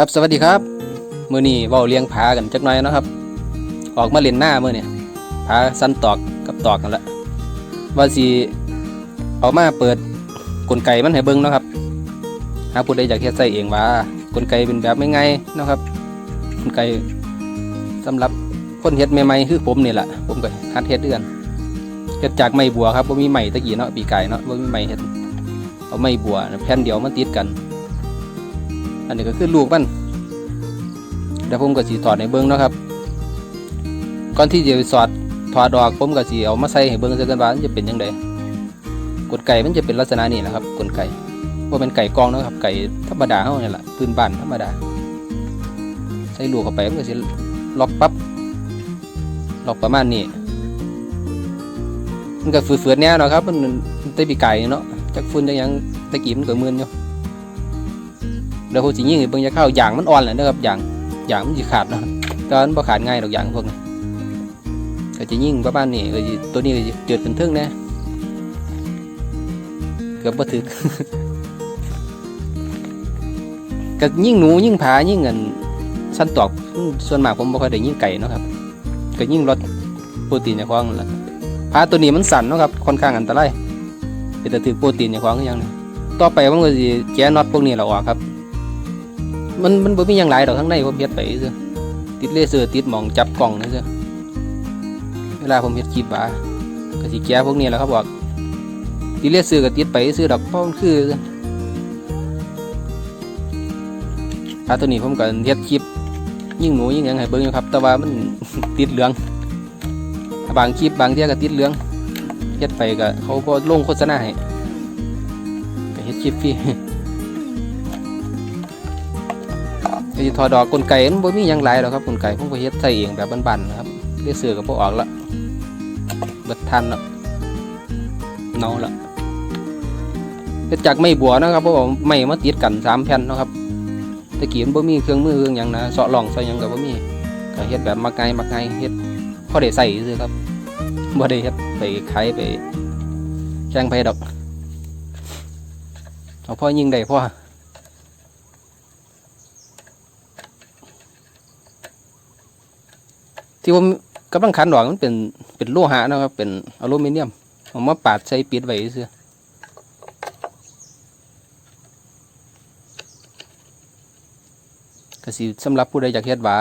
ครับสวัสดีครับมือนี้เว้าเลี้ยงผากันจักหน่อยนะครับ ออกมาเล่นหน้ามื้อนี้ผาสั้นตอกกับตอกกันละว่าสิเอามาเปิดกลไกมันให้เบิ่งนะครับหาผู้ใดอยากเฮ็ดใส่เองว่ากลไกเป็นแบบไม่ไงนะครับกลไกสำหรับคนเฮ็ดใหม่ๆคือผมนี่แหละผมก็หัดเฮ็ดเดือนเฮ็ดจากไม้บัวครับบ่มีไม้ตะกี้เนาะปีไกายเนาะบ่มีไม้เฮ็ดเอาไม้บัวแผ่นเดียวมันติดกัน อันนี้ก็คือลูกมันเดี๋ยวผมก็สีถอดในเบิ้องนะครับ ก่อนที่จะสอดถอดออกผมก็สีเอามาใส่ให้เบิ้องซะกันว่ามันจะเป็นยังไงกลไกมันจะเป็นลักษณะนี้แหละครับกลไกว่าเป็นไก่กองนะครับ ไก่ธรรมดาเฮานี่ยแหละพื้นบ้านธรรมดา ใส่ลูกเข้าไปมันก็สิล็อกปั๊บล็อกประมาณนี้มันก็ฝืดๆแน่เนะครับ มันมันได้ปีไก่เนาะจากฝุ่นจากยังตะกี้มันก็มึนอยู่ เดี๋ยวผมสิยิงให้เบิ่งจะเข้าอย่างมันอ่อนแหละนะครับอย่างอย่างมันสิขาดเนาะต่ว่ามันบ่ขาดง่ายดอกอย่างพวกนี้ก็จะยิงประมาณนี้ก็ตัวนี้ก็สิเจือดขึ้นทึ่งแน่เกือบบ่ถึกก็ยิงหนูยิงผายิงเงินสั้นตอกส่วนมากผมบ่ค่อยได้ยิงไก่เนาะครับก็ยิงรถโปรตีนในควงนั่นแหละผาตัวนี้มันสั่นเนาะครับค่อนข้างอันตรายเป็นแต่ถือโปรตีนในควงอหยังนี่ต่อไปผมก็สิแกะน็อตพวกนี้เราออกครับ มันมันบ่มีหยังหลายดอกข้างในผมเฮ็ดไปซื่อติดเลเซอร์ติดหมองจับกล้องนี่ซื่อเวลาผมเฮ็ดคลิปว่าก็สิแก้พวกนี้แหล้วครับบอกติดเลเซอร์ก็ติดไปซื่อดอกเพราะมันคือซื่อถ้าตัวนี้ผมก็เฮ็ดคลิปยิ่งหนูยิ่งหยังให้เบิ่งอยู่ครับ แต่ว่ามัน ติดเหลืองบางคลิปบางเที่ยก็ติดเหลืองเฮ็ดไปก็เขาก็ลงโฆษณาให้ก็เฮ็ดคลิปฟรี สิถอดดอกกลไกมันบ่มีหยังหลายหรอกครับกลไกผมก็เฮ็ดใส่เองแบบบ้านๆนะครับเรียกเสือก็บ่ออกละเบิดทันละเนาละเฮ็ดจากไม้บัวนะครับเพราะว่าไม้มาติดกันสามแผ่นนะครับตะกี้มันบ่มีเครื่องมือเครื่องหยังนะเสาะหล่องใส่หยังก็บ่มีก็เฮ็ดแบบมักง่ายมักง่ายเฮ็ดพอได้ใส่ซื่อครับบ่ได้เฮ็ดไปขายไปแข่งไปดอกเอาพอยิงได้พอ ที่ผมกำลังขันดอกมันเป็นเป็นโลหะนะครับ เป็นอลูมิเนียมผมมาปาดใส่ปิดไว้เสื้อก็สิสำหรับผู้ใดอยากเฮ็ดหวา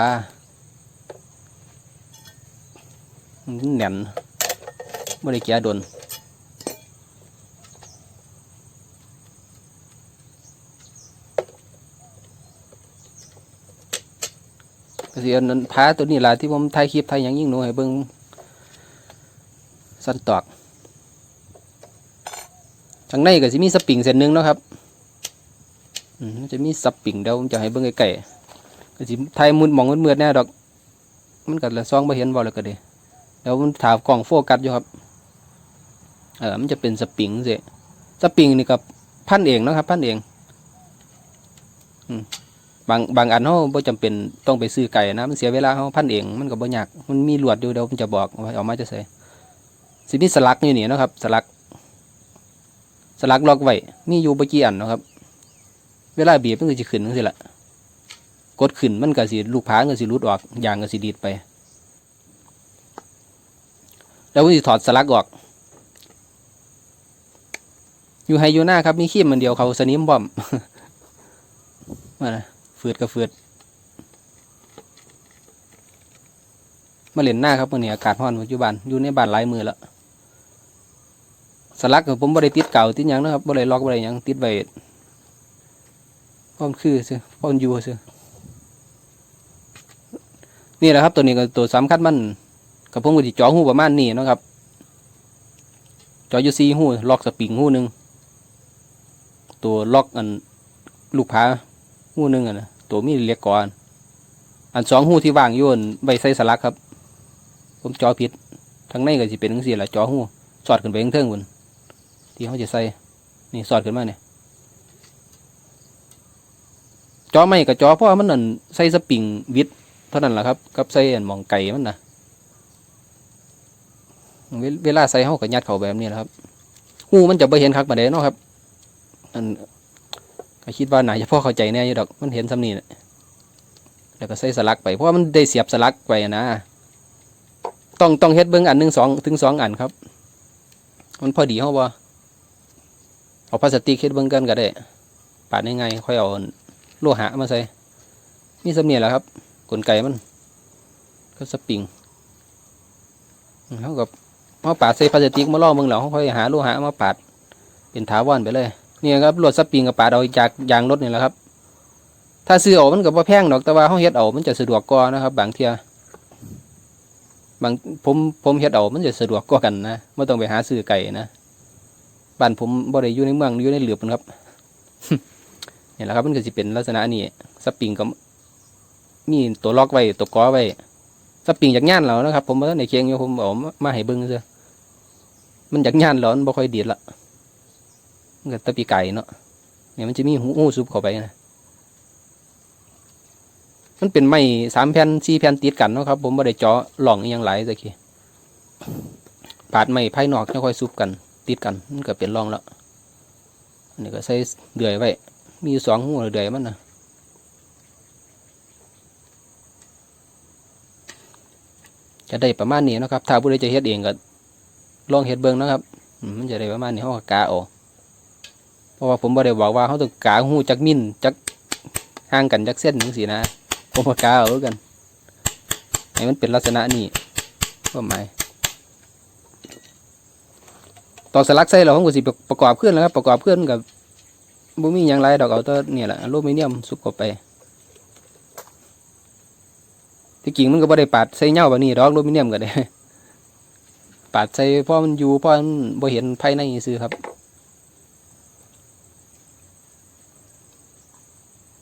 มันแน่นไม่ได้แกะโดน ก็สิเอานั้นพาตัวนี้ล่ะที่ผมถ่ายคลิปถ่ายหยังยิ่งหนูให้เบิ่งสั้นตอกทางในก็สิมีสปริงเส้นหนึ่งเนาะครับอืมจะมีสปริงเดี๋ยวผมจะให้เบิ่งใกล้ๆก็สิถ่ายมุดมองมืดๆแน่ดอก มันก็ละซองบ่เห็นบ่แล้วก็เด้เดี๋ยวมันถามกล้องโฟกัสอยู่ครับเออมันจะเป็นสปริงสิสปริงนี่กับพันเองนะครับ พันเอง อืม บางบางอันเขาบ่จำเป็นต้องไปซื้อไก่นะมันเสียเวลาเขาพันเองมันก็บ่ยากมันมีหลวดอยู่เดี๋ยวผมจะบอกว่าเอามาจะใส่สิมีสลักอยู่นี่เนะครับ สลัก สลักล็อกไว้มีอยู่บ่กี่อันนะครับ เวลาบีบมันก็สิขึ้นจังซี่ล่ะกดขึ้นมันก็สิลูกผาก็สิหลุดออกยางก็สิดีดไป แล้วผมสิถอดสลักออก อยู่ไฮยูหน้าครับมีขี้มันเดียวเขาสนิมบอมมานะ ฟืดกับฟืดมาเล่นหน้าครับมื่อนี้อากาศร้อนปัจจุบันอยู่ในบ้านหลายมือแล้วสลักผมบ่ไดติดเก่าติดยังนะครับบ่ไดล็อกบ่ไดยังติดไว้เพราะมันคือซื่อพราะมันอยู่ซื่อนี่แหละครับตัวนี้ก็ตัวสำคัญมันกับผมก็สิเจ่อหูประมาณนี้นะครับจ่ออยู่สี่หูล็อกสปริงหูหนึ่งตัวล็อกอันลูกพา หูหนึ่งอะนะตัวมีเล็กกว่าอันอันสองหูที่วางย่นใบใส่สลักครับ ผมจอผิดทางในก็สิเป็นทั้งสี่แหละจอหูสอดขึ้นไปข้างเทิงบนที่เขาจะใส่นี่สอดขึ้นมาเนี่ยจอไม่กับจอเพราะมันนั่นใส่สปริงวิดเท่านั้นแหละครับกับใส่อันมองไก่มันนะเวเวลาใส่เขาก็ยัดเขาแบบนี้แหละครับหูมันจะไม่เห็นคักมาเด้เนาะครับอัน ก็คิดว่าไหนจะพ่อเข้าใจแน่ยดอกมันเห็นสำนีนะแล้วก็ใส่สลักไปเพราะว่ามันได้เสียบสลักไปนะ ต้องต้องเฮ็ดเบิ้งอันหนึ่งสองถึงสองอันครับ มันพอดีเขาบ่เอาพลาสติกเฮ็ดเบิ้งกันก็ได้ปาดยังไงค่อยเอาโลหะมาใส่นี่สำเนียงแล้วครับ กลไกมัน ก็สปริงเขากับเขาปาดใส่พลาสติกมาล่อมึงแล้วเขาค่อยหาโลหะมาปาดเป็นถาวรไปเลย เนี่ยครับลวดสปริงกับปาดเอาจากยางรถนี่แหละครับ ถ้าซื้อเอามันก็บ่แพงดอกแต่ว่าเขาเฮ็ดเอามันจะสะดวกกว่านะครับ บางเทียบางผมผมเฮ็ดเอามันจะสะดวกกว่ากันนะไม่ต้องไปหาซื้อไก่นะบ้านผมบ่ได้อยู่ในเมืองอยู่ในเหลือบนะครับนี่แหละครับมันก็สิเป็นลักษณะนี้สปริงก็มีตัวล็อกไว้ตัวก้อไว้สปริงจากย่านเรานะครับ ผมว่าในเคียงอยู่ผมเอามาให้เบิ่งซะมันจากย่านเรามันบ่ค่อยดีดละ มันก็ตะปีไก่เนาะเนี่ยมันจะมีหูหูซุบเข้าไปนะมันเป็นไม้สามแผ่นสี่แผ่นติดกันเนาะครับ ผมบ่ได้เจาะหล่องอหยังหลสักทีปาดไม้ภายนอกจะค่อยซุบกัน ติดกันมันก็เป็นร่องแล้วนนี้ก็ใส่เดือยไว้ มีสองหัวเดือยมันนะจะได้ประมาณนี้นะครับ ถ้าผู้ใดจะเฮ็ดเองก็ลองเฮ็ดเบิ่งนะครับ มันจะได้ประมาณนี้เขาก็กาออก เพราะว่าผมบ่ได้บอกว่าเขาต้องกาหูจักมิลจักห่างกันจักเส้นจังซี่นะ ผมปากาเอากันให้มันเป็นลักษณะนี้ก็หมายตอสลักใส่เราผมก็สิประกอบเคลื่อนแล้วครับประกอบเคลื่อนกับบ่มีอย่างไรดอกเอาตัวเนี่ยแหละอลูมิเนียมซุปเข้าไปที่จริงมันก็บ่ได้ปาดใส่เหย้าแบบนี้ดอกอลูมิเนียมก็ได้ปาดใส่เพราะมันอยู่เพราะมันบ่เห็นภายในซื้อครับ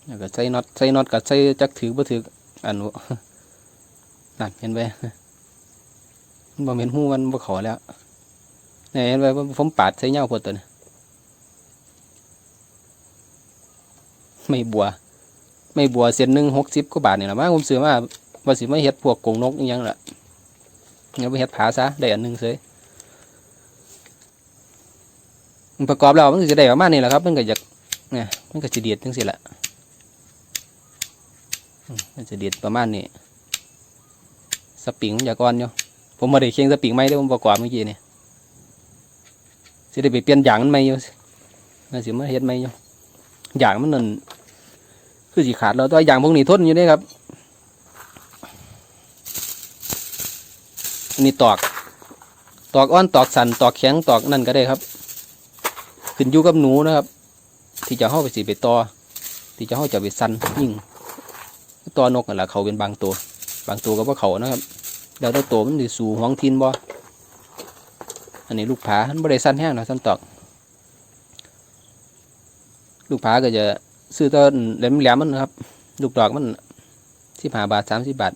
แล้วก็ใส่น็อตใส่น็อตกับใส่จักถือบ่ถืออันวนั่นเห็นไหมมันบ่เห็นหูมันบ่ขอแล้วนี่เห็นไหมผมปาดใส่เหย้าพดตัวนี้ไม่บัว ไม่บัวเส้นหนึ่งหกสิบกว่าบาทนี่แหละมั้งผมซื้อมาว่าสิมาเฮ็ดพวกกงนกอหยังล่ะงั้นไปเฮ็ดผาซะได้อันหนึ่งเสยประกอบแล้วมันจะได้ประมาณนี้แหละครับ มันก็อยากเนี่ยมันก็จะเดียดจังสิแหละ มันจะเด็ดประมาณนี้ สปริงอยากอ่อนอยู่ผมมาได้เคียงสปริงไหมที่ผมประกอบเมื่อกี้นี่สิได้ไปเปลี่ยนยางมันไหมอยู่น่าสิมาเฮ็ดไหมอยู่ยางมันนั่นคือสีขาดแล้วตัวยางพวกนี้ทนอยู่เด้ครับนนี้ตอก ตอกอ่อนตอกสันตอกแข็งตอกนั่นก็ได้ครับ ขึ้นอยู่กับหนูนะครับ ที่จะเข้าไปสีไปตอที่จะเข้าจะไปสันยิ่ง ตัวนกนั่นแหละเขาเป็นบางตัว บางตัวก็ว่าเขานะครับเดี๋ยวตัวมันสิสู่ห้องทินบ่อันนี้ลูกผามันบริสั้นแห้งนะสั้นตอก ลูกผาก็จะซื้อต้นแหลมแหลมมันนะครับ ลูกดอกมันสิบห้าบาทสามสิบบาท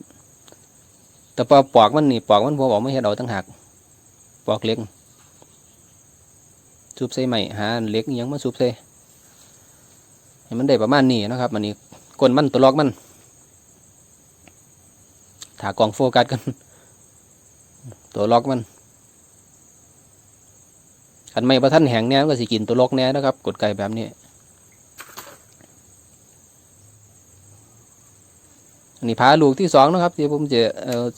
แต่พอปอกมันนี่ปอกมันพอบอกไม่เห็นเอาตั้งหัก ปอกเล็กซุบใส่ใหม่หาเล็กยังมาซุบใส่ให้มันได้ประมาณนี้นะครับ อันนี้ก้นมันตัวลอกมัน ถากล่องโฟกัสกัน ตัวล็อกมันขันไม่ประท่านแหงเนี้ยมันก็สิกินตัวล็อกเนี้ยนะครับ กดไก่แบบนี้ อันนี้พาลูกที่สองนะครับที่ผมจะ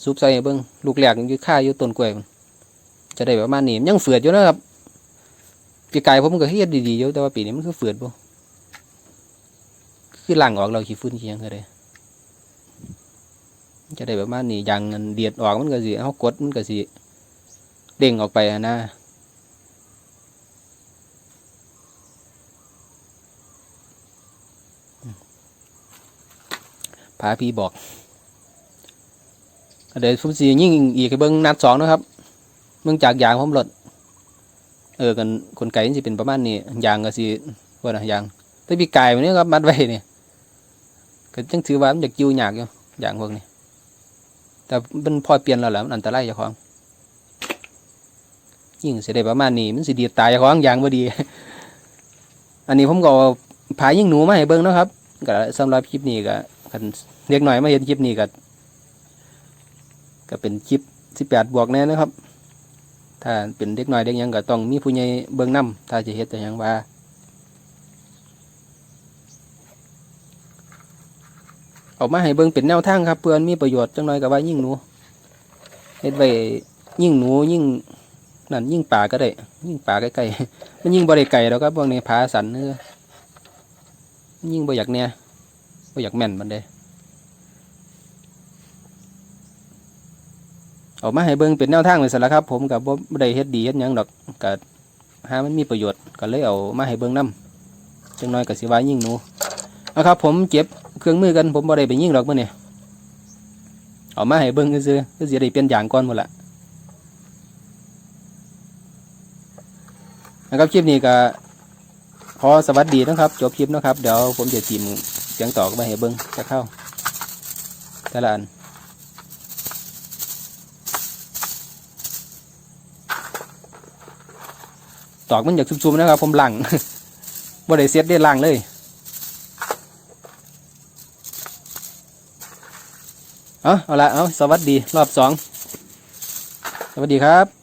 ซุปใส่เบิ้งลูกแหลกอยู่ค่าอยู่ต้นกล้วยมันจะได้ประมาณนี้มันยังเฟือดอยู่นะครับปีไก่ผมก็เฮ็ดดีๆอยู่แต่ว่าปีนี้มันคือเฟือดบ่คือหลังออกเราขี้ฟุ้นขี้ยังก็ได้ จะได้ประมาณนี้อย่างเงินเดียดออกมันก็สิเขากดมันก็สิเด้งออกไปนะพาพี่บอกเดี๋ยวผมสิยิ่งอีกเบิ้งนัดสองนะครับเบื้องจากยางผมลดเออกันคนไก่มันสิเป็นประมาณนี้ยางก็สิว่านะยางแต่พี่ไก่มันนี่ครับมัดไว้เนี่ยก็จังถือว่ามันอยากจิ้วยากอยู่ยางพวกนี้ แต่มันพอเปลี่ยนแล้วแหละมันอันตรายเจ้าของยิ่งเสียได้ประมาณนี้มันสิดีตายเจ้าของอย่างบ่ดี อันนี้ผมก็เอาผายยิ่งหนูมาให้เบิ่งนะครับก็สำหรับคลิปนี้ก็คันเล็กหน่อยมาเห็นคลิปนี้ก็ก็เป็นคลิปสิบแปดบวกแน่นะครับ ถ้าเป็นเด็กหน้อยเด็กยังก็ต้องมีผู้ใหญ่เบิ่งนํถ้าจะเฮ็ดแต่ยังว่า เเอามาให้เบิ่งเป็นแนวทางครับเพื่อนมีประโยชน์จังน้อยกับว่ายิ่งหนูเฮ็ดไว้ยิ่งหนูยิ่งนั่นยิ่งป่าก็ได้ ยิ่งป่าใกล้ๆมันยิ่งบ่ได้ไก่แล้วครับพวกนี้ผาสันเนื้อยิ่งบ่อยากเนี่ยบ่อยากแม่นมันเด้เอามาให้เบิ่งเป็นแนวทางเลยสละครับ ผมกับบ่ได้เฮ็ดดีเฮ็ดหยังดอกก็หามันมีประโยชน์ก็เลยเอามาให้เบิ่งนํจังน้อยก็สิว่ายิ่งหนูเอาครับ ผมเก็บ เครื่องมือกันผมบ่ได้ไปยิ่งดอกมื้อนี้เอามาให้เบิ่งซื่อๆคือสิได้เปลี่ยนอย่างก่อนหมดละนะครับคลิปนี้ก็ขอสวัสดีนะครับจบคลิปนะครับเดี๋ยวผมจะทีมเสียงต่อมาให้เบิ่งจะเข้าแต่ละอันตอกมันอยากซุ่มๆนะครับ ผมหลังบ่ได้เซตได้หล่างเลย เอาเอาละเอาสวัสดีรอบสองสวัสดีครับ